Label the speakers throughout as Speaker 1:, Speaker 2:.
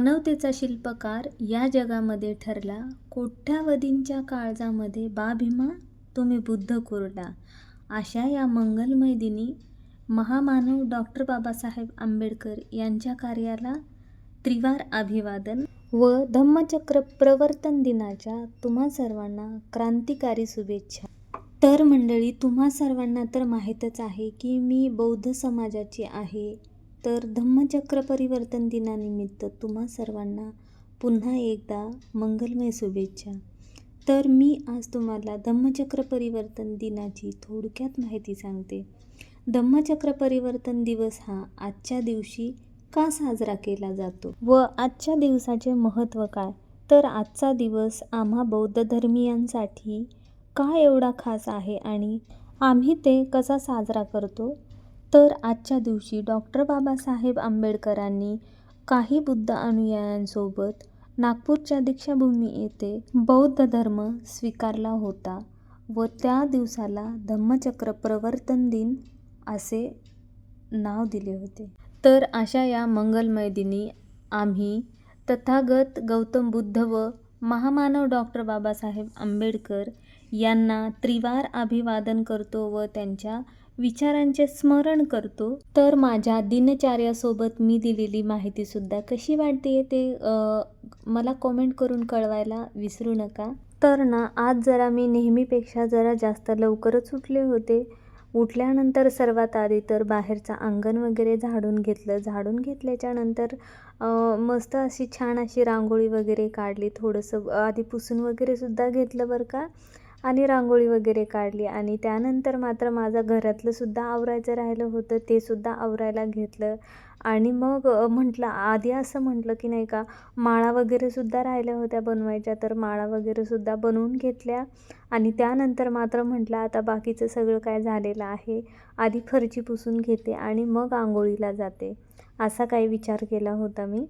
Speaker 1: मानवतेचा शिल्पकार या जगामध्ये ठरला. कोट्यावधींच्या काळजामध्ये बा भीमा तुम्ही बुद्ध कोरडा अशा या मंगलमय दिनी महामानव डॉक्टर बाबासाहेब आंबेडकर यांच्या कार्याला त्रिवार अभिवादन व धम्मचक्र प्रवर्तन दिनाच्या तुम्हा सर्वांना क्रांतिकारी शुभेच्छा. तर मंडळी तुम्हा सर्वांना तर माहीतच आहे की मी बौद्ध समाजाची आहे. तर धम्मचक्र परिवर्तन दिनानिमित्त तुम्हा सर्वांना पुन्हा एकदा मंगलमय शुभेच्छा. तर मी आज तुम्हाला धम्मचक्र परिवर्तन दिनाची थोडक्यात माहिती सांगते. धम्मचक्र परिवर्तन दिवस हा आजच्या दिवशी का साजरा केला जातो? व आजच्या दिवसाचे महत्त्व काय? तर आजचा दिवस आम्हा बौद्ध धर्मियांसाठी का एवढा खास आहे आणि आम्ही ते कसा साजरा करतो? तर आजच्या दिवशी डॉक्टर बाबासाहेब आंबेडकरांनी काही बुद्ध अनुयायांसोबत नागपूरच्या दीक्षाभूमी येथे बौद्ध धर्म स्वीकारला होता व त्या दिवसाला धम्मचक्र प्रवर्तन दिन असे नाव दिले होते. तर अशा या मंगलमय दिनी आम्ही तथागत गौतम बुद्ध व महामानव डॉक्टर बाबासाहेब आंबेडकर यांना त्रिवार अभिवादन करतो व त्यांच्या विचारांचे स्मरण करतो तर माझ्या दिनचर्यासोबत मी दिलेली माहितीसुद्धा कशी वाटते ते मला कॉमेंट करून कळवायला विसरू नका. तर ना आज जरा मी नेहमीपेक्षा जरा जास्त लवकरच उठले होते. उठल्यानंतर सर्वात आधी तर बाहेरचं अंगण वगैरे झाडून घेतलं. झाडून घेतल्याच्या नंतर मस्त अशी छान अशी रांगोळी वगैरे काढली. थोडंसं आधी पुसून वगैरे सुद्धा घेतलं बरं का. आणि रांगोळी वगैरे काढली. आणि त्यानंतर मात्र माझं घरातलंसुद्धा आवरायचं राहिलं होतं. ते सुद्धा आवरायला घेतलं. आणि मग म्हटलं आधी असं म्हटलं की नाही का माळा वगैरेसुद्धा राहिल्या होत्या बनवायच्या. तर माळा वगैरेसुद्धा बनवून घेतल्या. आणि त्यानंतर मात्र म्हटलं आता बाकीचं सगळं काय झालेलं आहे आधी फरची पुसून घेते आणि मग आंघोळीला जाते. असा काही विचार केला होता मी.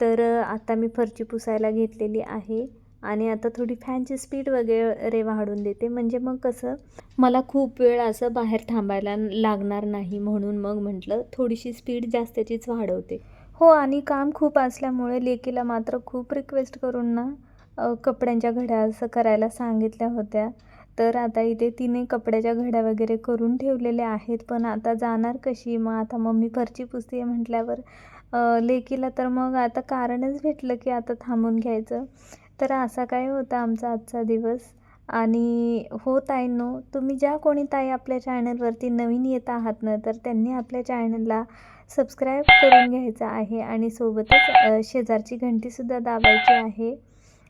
Speaker 1: तर आता मी फरची पुसायला घेतलेली आहे. आणि आता थोडी फॅनची स्पीड वगैरे वाढून देते. म्हणजे मग कसं मला खूप वेळ असं बाहेर थांबायला लागणार नाही म्हणून मग म्हटलं थोडीशी स्पीड जास्तीचीच वाढवते. हो आणि काम खूप असल्यामुळे लेकीला मात्र खूप रिक्वेस्ट करून ना कपड्यांच्या घड्या असं करायला सांगितल्या होत्या. तर आता इथे तिने कपड्याच्या घड्या वगैरे करून ठेवलेल्या आहेत पण आता जाणार कशी? मग आता मम्मी फरची पुसते म्हटल्यावर लेकीला तर मग आता कारणच भेटलं की आता थांबून घ्यायचं. तर असा काय होता आमचा आजचा दिवस? आणि हो ताईंनो तुम्ही ज्या कोणी ताई आपल्या चॅनलवरती नवीन येत आहात ना तर त्यांनी आपल्या चॅनलला सबस्क्राईब करून घ्यायचं आहे आणि सोबतच शेजारची घंटीसुद्धा दाबायची आहे.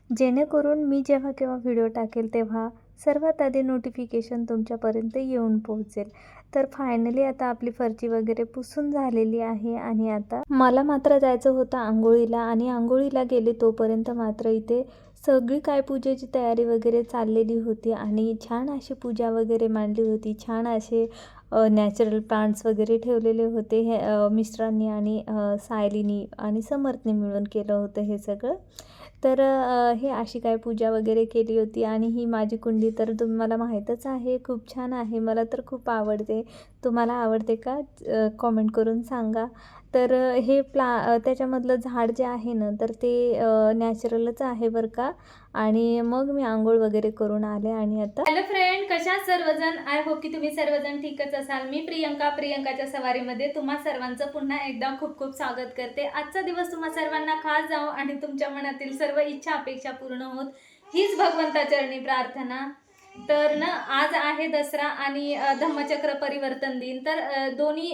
Speaker 1: जेणेकरून मी जेव्हा केव्हा व्हिडिओ टाकेल तेव्हा सर्वात आधी नोटिफिकेशन तुमच्यापर्यंत येऊन पोहोचेल. तर फायनली आता आपली फरची वगैरे पुसून झालेली आहे आणि आता मला मात्र जायचं होतं आंघोळीला आणि आंघोळीला गेले तोपर्यंत मात्र इथे सगळी काय पूजेची तयारी वगैरे चाललेली होती आणि छान अशी पूजा वगैरे मांडली होती. छान असे नॅचरल प्लांट्स वगैरे ठेवलेले होते. हे मिस्टरांनी आणि सायलीनी आणि समर्थने मिळून केलं होतं हे सगळं. तर हे अशी काय पूजा वगैरे केली होती आणि ही माझी कुंडी तर तुम्हाला माहीतच आहे खूप छान आहे मला तर खूप आवडते. तुम्हाला आवडते का? कॉमेंट करून सांगा. तर हे प्ला त्याच्यामधलं झाड जे आहे ना तर ते नॅचरलच आहे बरं का. आणि मग मी आंघोळ वगैरे करून आले आणि आता
Speaker 2: हॅलो फ्रेंड कशा सर्वजण? आय होप की तुम्ही सर्वजण ठीकच असाल. मी प्रियंका प्रियंकाच्या सवारीमध्ये तुम्हा सर्वांचं पुन्हा एकदा खूप खूप स्वागत करते. आजचा दिवस तुम्हा सर्वांना खास जाओ आणि तुमच्या मनातील सर्व इच्छा अपेक्षा पूर्ण होत हीच भगवंताचरणी प्रार्थना. तर ना आज आहे दसरा आणि धम्मचक्र परिवर्तन दिन. तर दोन्ही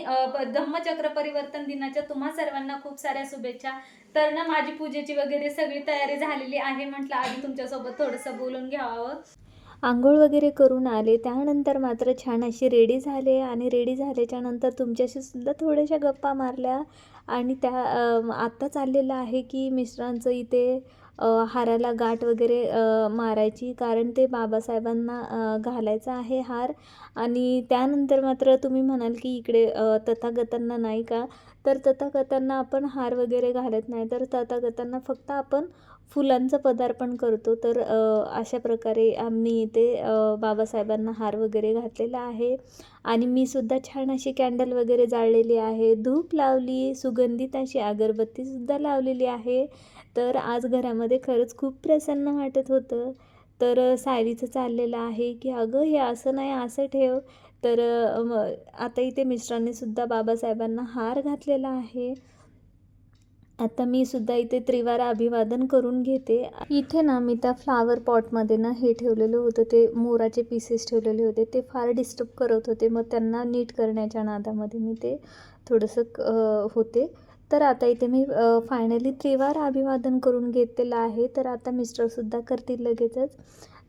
Speaker 2: धम्मचक्र परिवर्तन दिनाच्या तुम्हा सर्वांना खूप साऱ्या शुभेच्छा. तर ना माझी पूजेची वगैरे सगळी तयारी झालेली आहे म्हटलं आधी तुमच्यासोबत थोडंसं बोलून घ्यावं.
Speaker 1: आंघोळ वगैरे करून आले. त्यानंतर मात्र छान अशी रेडी झाले आणि रेडी झाल्याच्यानंतर तुमच्याशी सुद्धा थोड्याशा गप्पा मारल्या. आणि त्या आत्ता चाललेलं आहे की मिस्टरांचं इथे हाराला गाठ वगैरे मारायची. कारण ते बाबासाहेबांना घालायचा आहे हार. आणि त्यानंतर मात्र तुम्ही म्हणाल की इकडे तथागतांना नाही का? तर तथागतांना आपण हार वगैरे घालत नाही. तर तथागतांना फक्त आपण फुलांचं पदार्पण करतो. तर अशा प्रकारे आम्ही इथे बाबासाहेबांना हार वगैरे घातलेला आहे. आणि मी सुद्धा छान अशी कॅन्डल वगैरे जाळलेली आहे. धूप लावली सुगंधित अशी अगरबत्तीसुद्धा लावलेली आहे. तर आज घरामध्ये खरंच खूप प्रसन्न वाटत होतं. तर सायरीचं सायलीचं चाललेलं आहे की अगं हे असं नाही असं ठेव. तर आता इथे मिस्टरांनीसुद्धा बाबासाहेबांना हार घातलेला आहे. आता मी सुद्धा इथे त्रिवार अभिवादन करून घेते. इथे ना मी त्या फ्लावर पॉटमध्ये ना हे ठेवलेलं होतं. ते मोराचे पीसेस ठेवलेले होते. ते फार डिस्टर्ब करत होते. मग त्यांना नीट करण्याच्या नादामध्ये मी ते थोडंसं होते. तर आता इथे मी फायनली त्रिवार अभिवादन करून घेतलेलं आहे. तर आता मिस्टरसुद्धा करतील लगेचच.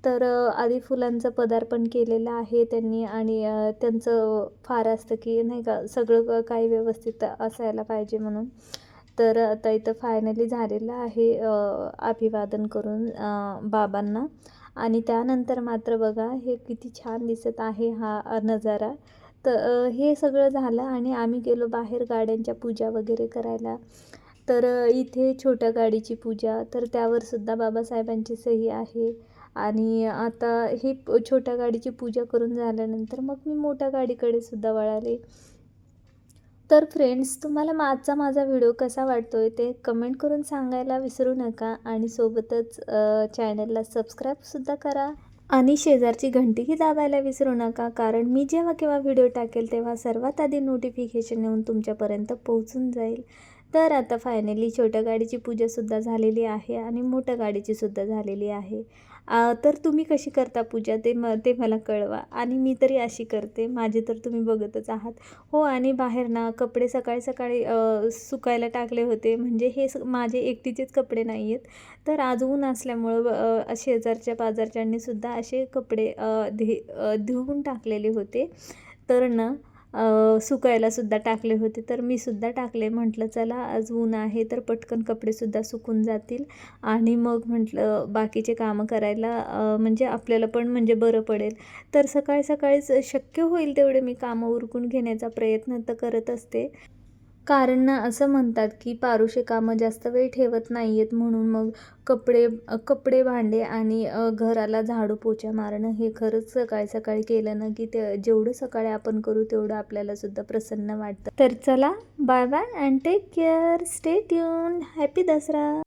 Speaker 1: तर आधी फुलांचं पदार्पण केलेलं आहे त्यांनी आणि त्यांचं फार असतं की नाही का सगळं काही व्यवस्थित असायला पाहिजे म्हणून. तर आता इथं फायनली झालेलं आहे अभिवादन करून बाबांना. आणि त्यानंतर मात्र बघा हे किती छान दिसत आहे हा नजारा. तर हे सगळं झालं आणि आम्ही गेलो बाहेर गाड्यांच्या पूजा वगैरे करायला. तर इथे छोट्या गाडीची पूजा तर त्यावर सुद्धा बाबासाहेबांची सही आहे. आणि आता हे छोट्या गाडीची पूजा करून झाल्यानंतर मग मी मोठ्या गाडीकडे सुद्धा वळाले. तर फ्रेंड्स तुम्हाला आजचा माझा व्हिडिओ कसा वाटतो आहे ते कमेंट करून सांगायला विसरू नका. आणि सोबतच चॅनलला सबस्क्राईबसुद्धा करा. आणि शेजारची घंटीही दाबायला विसरू नका कारण मी जेव्हा केव्हा व्हिडिओ टाकेल तेव्हा सर्वात आधी नोटिफिकेशन येऊन तुमच्यापर्यंत पोहोचून जाईल. तर आता फायनली छोट्या गाडीची पूजासुद्धा झालेली आहे आणि मोठ्या गाडीचीसुद्धा झालेली आहे. तर तुम्ही कशी करता पूजा ते म ते मला कळवा. आणि मी तरी अशी करते. माझी तर तुम्ही बघतच आहात. हो आणि बाहेर ना कपडे सकाळी सकाळी सुकायला टाकले होते. म्हणजे हे स माझे एकटीचेच कपडे नाही आहेत तर आज ऊन असल्यामुळं शेजारच्या पाजारच्यांनीसुद्धा असे कपडे धे धुवून टाकलेले होते. तर ना सुकायलासुद्धा टाकले होते. तर मी सुद्धा टाकले. म्हटलं चला आज ऊन आहे तर पटकन कपडेसुद्धा सुकून जातील. आणि मग म्हटलं बाकीचे कामं करायला म्हणजे आपल्याला पण म्हणजे बरं पडेल. तर सकाळी सकाळीच शक्य होईल तेवढे मी कामं उरकून घेण्याचा प्रयत्न तर करत असते. कारण ना असं म्हणतात की पारुषे कामं जास्त वेळ ठेवत नाही आहेत म्हणून मग कपडे कपडे भांडे आणि घराला झाडू पोछा मारणं हे खरंच सकाळी सकाळी केलं ना की ते जेवढं सकाळी आपण करू तेवढं आपल्याला सुद्धा प्रसन्न वाटतं. तर चला bye bye and take care stay tune happy Dussehra!